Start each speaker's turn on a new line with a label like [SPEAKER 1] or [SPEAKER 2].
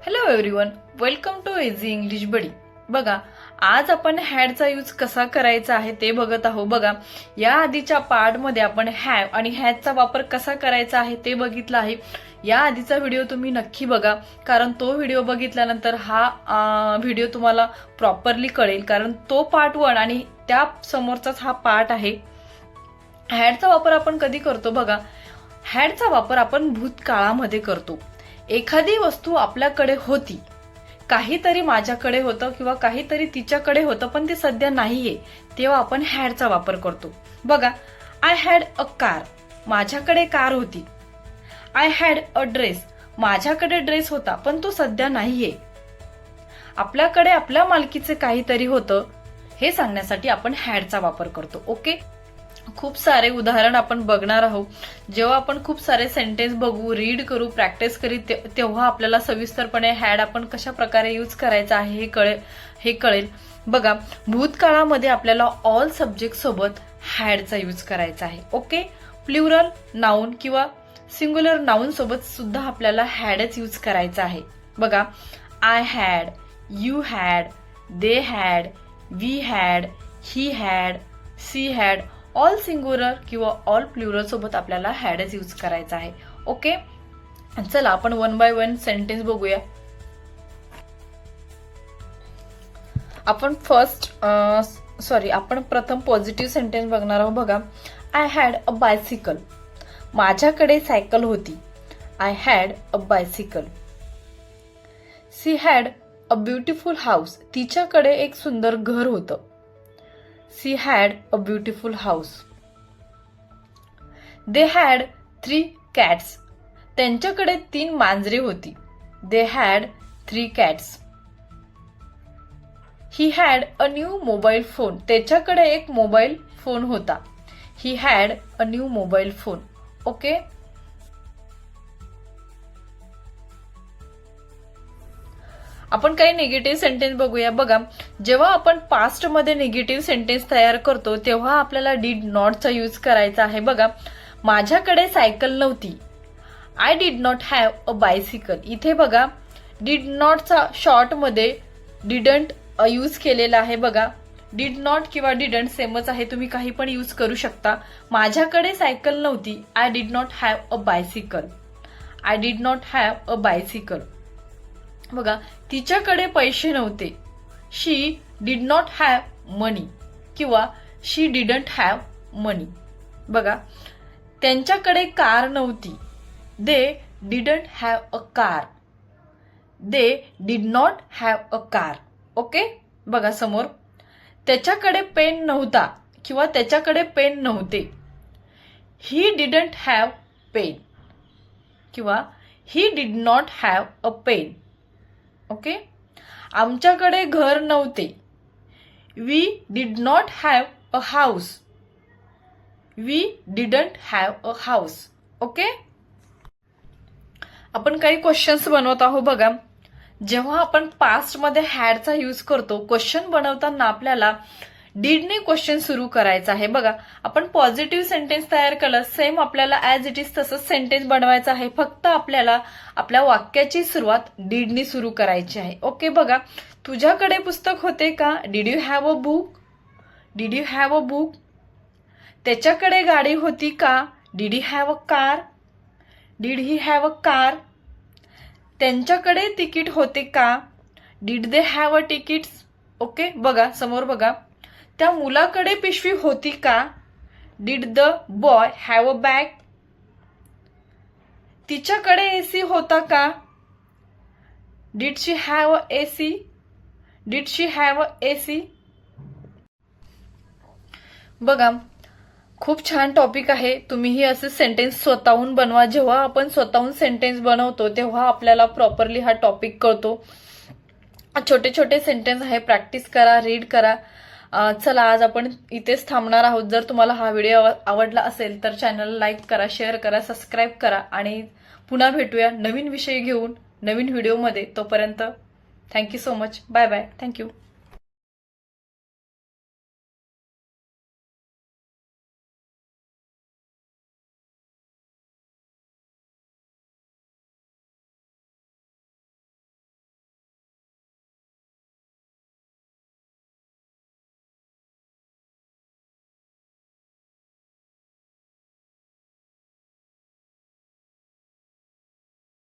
[SPEAKER 1] Hello everyone welcome to easy English buddy बघा आज आपण हॅडचा यूज कसा करायचा आहे ते बघत आहोत. बघा या आधीच्या पार्टमध्ये आपण हॅव आणि हॅजचा वापर कसा करायचा आहे ते बघितलं आहे. या आधीचा व्हिडिओ तुम्ही नक्की बघा कारण तो व्हिडिओ बघितल्यानंतर हा व्हिडिओ तुम्हाला प्रॉपरली कळेल. कारण तो पार्ट वन आणि त्या समोरचाच हा पार्ट आहे. हॅडचा वापर आपण कधी करतो? बघा हॅडचा वापर आपण भूतकाळामध्ये करतो. एखादी वस्तू आपल्याकडे होती काहीतरी माझ्याकडे होतं किंवा काहीतरी तिच्याकडे होतं पण ते सध्या नाहीये तेव्हा आपण हॅडचा वापर करतो. बघा आय हॅड अ कार माझ्याकडे कार होती. आय हॅड अ ड्रेस माझ्याकडे ड्रेस होता पण तो सध्या नाहीये. आपल्याकडे आपल्या मालकीचे काहीतरी होतं हे सांगण्यासाठी आपण हॅडचा वापर करतो ओके? खूप सारे उदाहरण आपण बघणार आहोत. जेव्हा आपण खूप सारे सेंटेन्स बघू रीड करू प्रॅक्टिस करी ते- तेव्हा आपल्याला सविस्तरपणे हॅड आपण कशा प्रकारे यूज करायचा आहे हे कळेल हे कळेल. बघा भूतकाळामध्ये आपल्याला ऑल सब्जेक्ट सोबत हॅडचा यूज करायचा आहे. ओके प्ल्युरल नाऊन किंवा सिंग्युलर नाऊन सोबत सुद्धा आपल्याला हॅडच यूज करायचा आहे. बघा I had you had they had we had he had she had all singular किंवा ऑल प्ल्युरल सोबत आपल्याला हॅडच यूज करायचा आहे. ओके चला आपण वन बाय वन सेंटेन्स बघूया. आपण फर्स्ट सॉरी आपण प्रथम पॉझिटिव्ह सेंटेन्स बघणार आहोत बघा. आय हॅड अ बायसिकल माझ्याकडे सायकल होती. I had a bicycle she had a beautiful house तिच्याकडे एक सुंदर घर होतं. She had a beautiful house they had three cats त्यांच्याकडे तीन मांजरे होती. They had three cats he had a new mobile phone त्याच्याकडे एक मोबाईल फोन होता. He had a new mobile phone okay आपण काही निगेटिव्ह सेंटेन्स बघूया. बघा जेव्हा आपण पास्टमध्ये निगेटिव्ह सेंटेन्स तयार करतो तेव्हा आपल्याला डीड नॉटचा यूज करायचा आहे. बघा माझ्याकडे सायकल नव्हती. I did not have a bicycle इथे बघा डीड नॉटचा शॉर्टमध्ये डिडंट यूज केलेला आहे. बघा डीड नॉट किंवा डिडंट सेमच आहे. तुम्ही काही पण यूज करू शकता. माझ्याकडे सायकल नव्हती. I did not have a bicycle I did not have a bicycle बघा तिच्याकडे पैसे नव्हते. She did not have money किंवा शी डिडंट हॅव मनी बघा त्यांच्याकडे कार नव्हती. They didn't have a car they did not have a car okay बघा समोर. त्याच्याकडे पेन नव्हता किंवा त्याच्याकडे पेन नव्हते. ही डिडंट हॅव पेन किंवा he did not have a pen okay? आमच्याकडे घर नव्हते. We did not have a house we didn't have a house okay? आपण काही क्वेश्चन्स बनवत आहोत बघा. जेव्हा आपण पास्टमध्ये हॅडचा यूज करतो क्वेश्चन बनवताना आपल्याला डीडने क्वेश्चन सुरू करायचा आहे. बघा आपण पॉझिटिव्ह सेंटेन्स तयार केलं सेम आपल्याला ॲज इट इज तसंच सेंटेन्स बनवायचं आहे. फक्त आपल्याला आपल्या वाक्याची सुरुवात डीडनी सुरू करायची आहे. ओके बघा तुझ्याकडे पुस्तक होते का? Did you have a book did you have a book त्याच्याकडे गाडी होती का? Did you have a car did he have a car त्यांच्याकडे तिकीट होते का? Did they have a tickets okay बघा समोर बघा. त्या मुलाकडे पिशवी होती का? Did the boy have a bag तिच्याकडे एसी होता का? Did she have a AC did she have a AC बघा खूप छान टॉपिक आहे. तुम्हीही असे सेंटेन्स स्वतःहून बनवा. जेव्हा आपण स्वतःहून सेंटेन्स बनवतो तेव्हा आपल्याला प्रॉपरली हा टॉपिक कळतो. छोटे छोटे सेंटेन्स आहे. प्रॅक्टिस करा रीड करा. चला आज आपण इथेच थांबणार आहोत. जर तुम्हाला हा व्हिडिओ आवडला असेल तर चॅनल लाईक करा शेअर करा सबस्क्राईब करा आणि पुन्हा भेटूया नवीन विषय घेऊन नवीन व्हिडिओमध्ये तोपर्यंत thank you so much bye bye thank you